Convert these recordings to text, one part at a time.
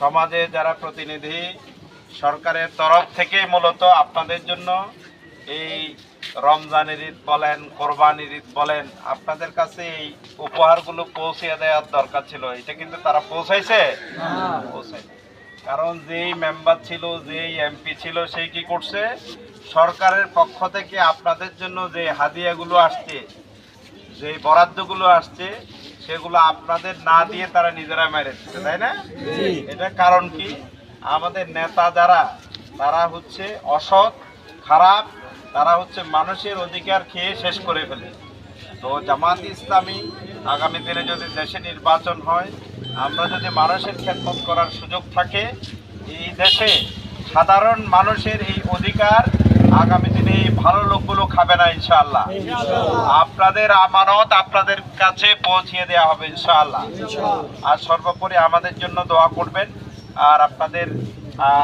সমাজে যারা প্রতিনিধি সরকারের তরফ থেকে মূলত আপনাদের জন্য এই রমজানের ঈদ বলেন, কোরবানির ঈদ বলেন, আপনাদের কাছে এই উপহারগুলো পৌঁছে দেওয়ার দরকার ছিল। এটা কিন্তু তারা পৌঁছাইছে? কারণ যেই মেম্বার ছিল, যেই এমপি ছিল সেই কি করছে? সরকারের পক্ষ থেকে আপনাদের জন্য যে হাদিয়াগুলো আসছে, যে বরাদ্দগুলো আসছে সেগুলো আপনাদের না দিয়ে তারা নিজেরা মেরে দিচ্ছে তাই না? এটা কারণ কি? আমাদের নেতা যারা তারা হচ্ছে অসৎ খারাপ তারা হচ্ছে মানুষের অধিকার খেয়ে শেষ করে ফেলে। তো জামাত ইসলামী আগামী দিনে যদি দেশে নির্বাচন হয় আমরা যদি মানুষের খেদমত করার সুযোগ থাকে এই দেশে সাধারণ মানুষের এই অধিকার আগামী দিনে এই ভালো লোকগুলো খাবে না ইনশাআল্লাহ। আপনাদের আমানত আপনাদের কাছে পৌঁছিয়ে দেওয়া হবে ইনশাআল্লাহ। আর সর্বোপরি আমাদের জন্য দোয়া করবেন। আর আপনাদের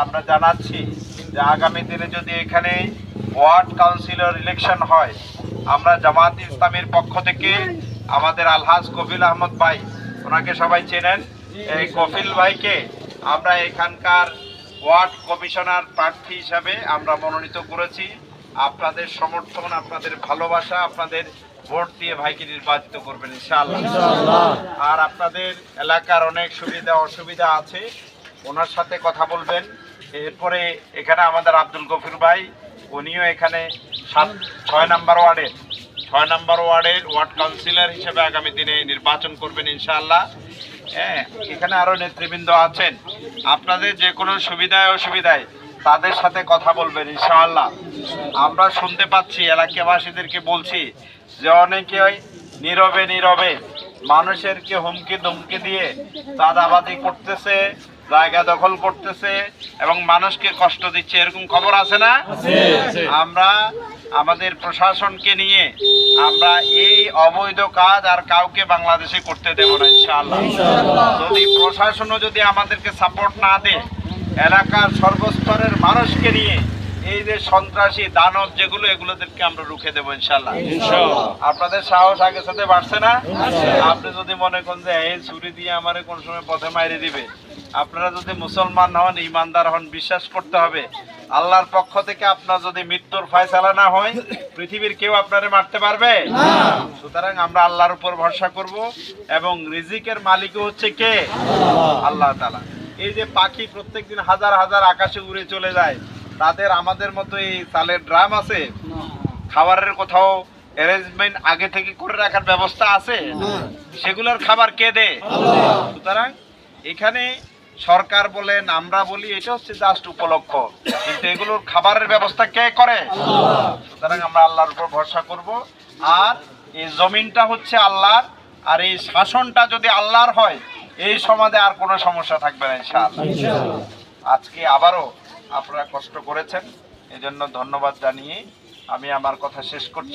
আমরা জানাচ্ছি যে আগামী দিনে যদি এখানে ওয়ার্ড কাউন্সিলর ইলেকশন হয় আমরা জামাত ইসলামের পক্ষ থেকে আমাদের আলহাজ কফিল আহমদ ভাই ওনাকে সবাই চেনেন। এই কফিল ভাইকে আমরা এখানকার ওয়ার্ড কমিশনার প্রার্থী হিসাবে আমরা মনোনীত করেছি। আপনাদের সমর্থন আপনাদের ভালোবাসা আপনাদের ভোট দিয়ে ভাইকে নির্বাচিত করবেন ইনশাআল্লাহ। আর আপনাদের এলাকার অনেক সুবিধা অসুবিধা আছে। ওনার সাথে কথা বলবেন। এরপরে এখানে আমাদের আব্দুল গফির ভাই উনিও এখানে সাত ছয় নাম্বার ওয়ার্ডের। ছয় নম্বর ওয়ার্ডের ওয়ার্ড কাউন্সিলর হিসেবে আগামী দিনে নির্বাচন করবেন ইনশাআল্লাহ। হ্যাঁ এখানে আরও নেতৃবৃন্দ আছেন। আপনাদের যে কোনো সুবিধায় অসুবিধায় তাদের সাথে কথা বলবেন ইনশাআল্লাহ। আমরা শুনতে পাচ্ছি এলাকাবাসীদেরকে বলছি যে অনেকে ওই নীরবে নীরবে মানুষেরকে হুমকি ধুমকি দিয়ে চাঁদাবাদি করতেছে জায়গা দখল করতেছে এবং মানুষকে কষ্ট দিচ্ছে। এরকম খবর আছে না? আমরা আমাদের প্রশাসনকে নিয়ে আমরা এই অবৈধ কাজ আর কাউকে বাংলাদেশে করতে দেব না ইনশাআল্লাহ। যদি প্রশাসনও যদি আমাদেরকে সাপোর্ট না দেয় এলাকার সর্বস্তরের মানুষকে নিয়ে এই যে সন্ত্রাসী দানব যেগুলো এগুলোদেরকে আমরা রুখে দেবো ইনশাল্লাহ আপনাদের সাহস আগে সাথে বাড়ছে না? আপনি যদি মনে করেন যে এই ছুরি দিয়ে আমারে কোন সময় পথে মাইরে দিবে? আপনারা যদি মুসলমান হন ইমানদার হন বিশ্বাস করতে হবে। আল্লাহর পক্ষ থেকে আপনার যদি মৃত্যুর ফয়সালা না হয় পৃথিবীর কেউ আপনারে মারতে পারবে? সুতরাং আমরা আল্লাহর উপর ভরসা করব এবং রিজিকের মালিকও হচ্ছে কে? আল্লাহ। তালা এই যে পাখি প্রত্যেকদিন হাজার হাজার আকাশে উড়ে চলে যায় তাদের আমাদের মতো এই চালের ড্রাম আছে? খাবারের কোথাও অ্যারেঞ্জমেন্ট আগে থেকে করে রাখার ব্যবস্থা আছে? সেগুলোর খাবার কে দে সুতরাং এখানে সরকার বলেন আমরা বলি এটা হচ্ছে জাস্ট উপলক্ষ। কিন্তু এগুলোর খাবারের ব্যবস্থা কে করে? সুতরাং আমরা আল্লাহর উপর ভরসা করব। আর এই জমিনটা হচ্ছে আল্লাহর আর এই শাসনটা যদি আল্লাহর হয় এই সমাজে আর কোনো সমস্যা থাকবে না ইনশাআল্লাহ। আজকে আবারও আপনারা কষ্ট করেছেন এজন্য ধন্যবাদ জানিয়ে আমি আমার কথা শেষ করছি।